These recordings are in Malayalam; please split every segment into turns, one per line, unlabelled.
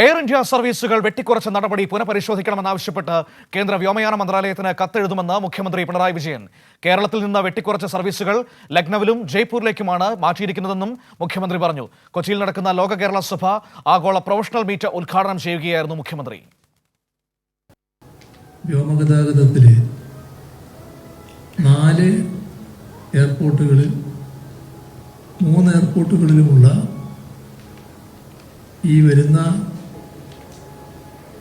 എയർ ഇന്ത്യ സർവീസുകൾ വെട്ടിക്കുറച്ച നടപടി പുനഃപരിശോധിക്കണമെന്നാവശ്യപ്പെട്ട് കേന്ദ്ര വ്യോമയാന മന്ത്രാലയത്തിന് കത്തെഴുതുമെന്ന് മുഖ്യമന്ത്രി പിണറായി വിജയൻ. കേരളത്തിൽ നിന്ന് വെട്ടിക്കുറച്ച സർവീസുകൾ ലക്നൌവിലും ജയ്പൂരിലേക്കുമാണ് മാറ്റിയിരിക്കുന്നതെന്നും മുഖ്യമന്ത്രി പറഞ്ഞു. കൊച്ചിയിൽ നടക്കുന്ന ലോക കേരള സഭ ആഗോള പ്രൊഫഷണൽ മീറ്റ് ഉദ്ഘാടനം ചെയ്യുകയായിരുന്നു മുഖ്യമന്ത്രി.
വ്യോമഗതാഗതത്തിൽ നാല് എയർപോർട്ടുകളിൽ മൂന്ന് എയർപോർട്ടുകളിലുമുള്ള ഈ വരുന്ന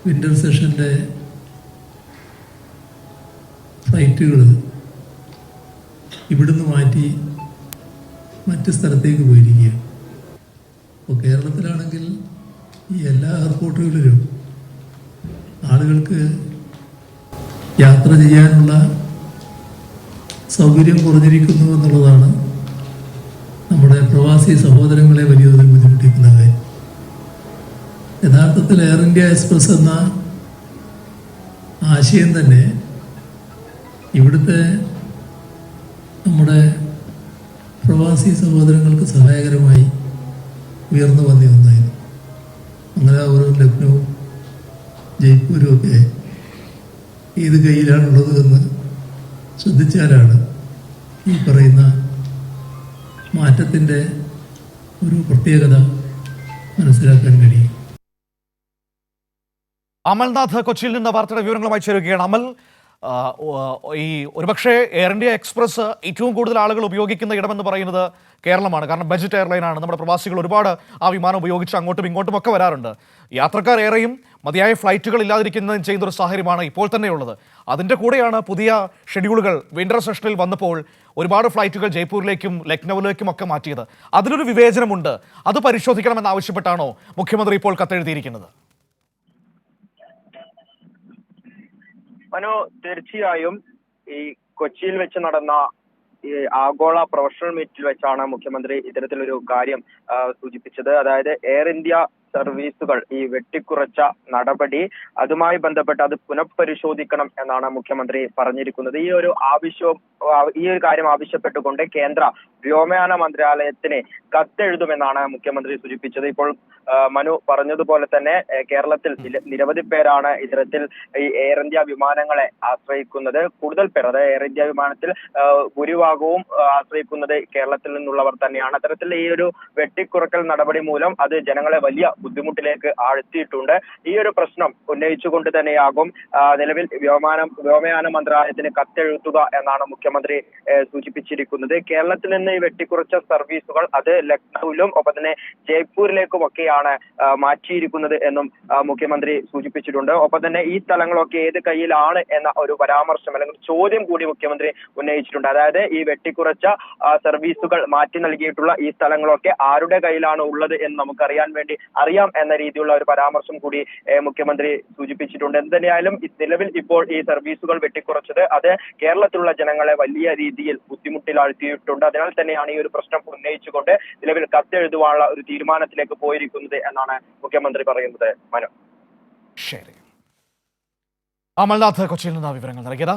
വിന്റർ സെഷന്റെ ഫ്ലൈറ്റുകൾ ഇവിടുന്ന് മാറ്റി മറ്റ് സ്ഥലത്തേക്ക് പോയിരിക്കുക അപ്പോൾ കേരളത്തിലാണെങ്കിൽ ഈ എല്ലാ എയർപോർട്ടുകളിലും ആളുകൾക്ക് യാത്ര ചെയ്യാനുള്ള സൗകര്യം കുറഞ്ഞിരിക്കുന്നു എന്നുള്ളതാണ് നമ്മുടെ പ്രവാസി സഹോദരങ്ങളെ വലിയ ബുദ്ധിമുട്ടിക്കുന്ന കാര്യം. യഥാർത്ഥത്തിൽ എയർ ഇന്ത്യ എക്സ്പ്രസ് എന്ന ആശയം തന്നെ ഇവിടുത്തെ നമ്മുടെ പ്രവാസി സഹോദരങ്ങൾക്ക് സഹായകരമായി ഉയർന്നു വന്നി ഒന്നായിരുന്നു. അങ്ങനെ അവർ ലക്നൗ ജയ്പൂരും ഒക്കെ ഏത് കയ്യിലാണുള്ളത് എന്ന് ശ്രദ്ധിച്ചാലാണ് ഈ പറയുന്ന മാറ്റത്തിന്റെ ഒരു പ്രത്യേകത മനസ്സിലാക്കാൻ കഴിയും
അമൽനാഥ് കൊച്ചിയിൽ നിന്ന് വാർത്തയുടെ വിവരങ്ങളുമായി ചേരുകയാണ്. അമൽ ഈ ഒരുപക്ഷെ എയർ ഇന്ത്യ എക്സ്പ്രസ് ഏറ്റവും കൂടുതൽ ആളുകൾ ഉപയോഗിക്കുന്ന ഇടമെന്ന് പറയുന്നത് കേരളമാണ്. കാരണം ബജറ്റ് എയർലൈനാണ്. നമ്മുടെ പ്രവാസികൾ ഒരുപാട് ആ വിമാനം ഉപയോഗിച്ച് അങ്ങോട്ടും ഇങ്ങോട്ടും ഒക്കെ വരാറുണ്ട്. യാത്രക്കാർ ഏറെയും മതിയായ ഫ്ലൈറ്റുകൾ ഇല്ലാതിരിക്കുന്നതും ചെയ്യുന്ന ഒരു സാഹചര്യമാണ് ഇപ്പോൾ തന്നെയുള്ളത്. അതിന്റെ കൂടെയാണ് പുതിയ ഷെഡ്യൂളുകൾ വിന്റർ സെഷനിൽ വന്നപ്പോൾ ഒരുപാട് ഫ്ലൈറ്റുകൾ ജയ്പൂരിലേക്കും ലക്നൌവിലേക്കും ഒക്കെ മാറ്റിയത്. അതിലൊരു വിവേചനമുണ്ട്. അത് പരിശോധിക്കണമെന്ന് ആവശ്യപ്പെട്ടാണോ മുഖ്യമന്ത്രി ഇപ്പോൾ കത്തെഴുതിയിരിക്കുന്നത്?
മനു തീർച്ചയായും ഈ കൊച്ചിയിൽ വെച്ച് നടന്ന ഈ ആഗോള പ്രൊഫഷണൽ മീറ്റിൽ വെച്ചാണ് മുഖ്യമന്ത്രി ഇത്തരത്തിലൊരു കാര്യം സൂചിപ്പിച്ചത്. അതായത് എയർ ഇന്ത്യ സർവീസുകൾ ഈ വെട്ടിക്കുറച്ച നടപടി അതുമായി ബന്ധപ്പെട്ട് അത് പുനഃപരിശോധിക്കണം എന്നാണ് മുഖ്യമന്ത്രി പറഞ്ഞിരിക്കുന്നത്. ഈ ഒരു ആവശ്യവും ഈ ഒരു കാര്യം ആവശ്യപ്പെട്ടുകൊണ്ട് കേന്ദ്ര വ്യോമയാന മന്ത്രാലയത്തിന് കത്തെഴുതുമെന്നാണ് മുഖ്യമന്ത്രി സൂചിപ്പിച്ചത്. ഇപ്പോൾ മനു പറഞ്ഞതുപോലെ തന്നെ കേരളത്തിൽ നിരവധി പേരാണ് ഇത്തരത്തിൽ ഈ എയർ ഇന്ത്യ വിമാനങ്ങളെ ആശ്രയിക്കുന്നത്. കൂടുതൽ പേർ അതായത് എയർ ഇന്ത്യ വിമാനത്തിൽ ഭൂരിഭാഗവും ആശ്രയിക്കുന്നത് കേരളത്തിൽ നിന്നുള്ളവർ തന്നെയാണ്. അത്തരത്തിൽ ഈ ഒരു വെട്ടിക്കുറക്കൽ നടപടി മൂലം അത് ജനങ്ങളെ വലിയ ബുദ്ധിമുട്ടിലേക്ക് ആഴ്ത്തിയിട്ടുണ്ട്. ഈ ഒരു പ്രശ്നം ഉന്നയിച്ചുകൊണ്ട് തന്നെയാകും നിലവിൽ വ്യോമാനം വ്യോമയാന മന്ത്രാലയത്തിന് കത്തെഴുത്തുക എന്നാണ് മുഖ്യമന്ത്രി ഏ, സൂചിപ്പിച്ചിരിക്കുന്നത്. കേരളത്തിൽ നിന്ന് വെട്ടിക്കുറച്ച സർവീസുകൾ അത് ലക്നൌവിലും ഒപ്പം തന്നെ ജയ്പൂരിലേക്കുമൊക്കെയാണ് മാറ്റിയിരിക്കുന്നത് എന്നും മുഖ്യമന്ത്രി സൂചിപ്പിച്ചിട്ടുണ്ട്. ഒപ്പം തന്നെ ഈ സ്ഥലങ്ങളൊക്കെ ഏത് കയ്യിലാണ് എന്ന ഒരു പരാമർശം അല്ലെങ്കിൽ ചോദ്യം കൂടി മുഖ്യമന്ത്രി ഉന്നയിച്ചിട്ടുണ്ട്. അതായത് ഈ വെട്ടിക്കുറച്ച സർവീസുകൾ മാറ്റി നൽകിയിട്ടുള്ള ഈ സ്ഥലങ്ങളൊക്കെ ആരുടെ കയ്യിലാണ് ഉള്ളത് എന്ന് നമുക്കറിയാൻ വേണ്ടി അറിയാം എന്ന രീതിയിലുള്ള ഒരു പരാമർശം കൂടി മുഖ്യമന്ത്രി സൂചിപ്പിച്ചിട്ടുണ്ട്. എന്ത് തന്നെയായാലും ഈ നിലവിൽ ഇപ്പോൾ ഈ സർവീസുകൾ വെട്ടിക്കുറച്ചത് അത് കേരളത്തിലുള്ള ജനങ്ങളെ വലിയ രീതിയിൽ ബുദ്ധിമുട്ടിലാഴ്ത്തിയിട്ടുണ്ട് അതിനാൽ തന്നെയാണ് ഈ ഒരു പ്രശ്നം ഉന്നയിച്ചുകൊണ്ട് നിലവിൽ കത്തെഴുതുവാനുള്ള ഒരു തീരുമാനത്തിലേക്ക് പോയിരിക്കുന്നത് എന്നാണ് മുഖ്യമന്ത്രി പറയുന്നത്. മനു.
ശരി. അമൽനാഥ് കൊച്ചിയിൽ നിന്ന് വിവരങ്ങൾ നൽകിയത്.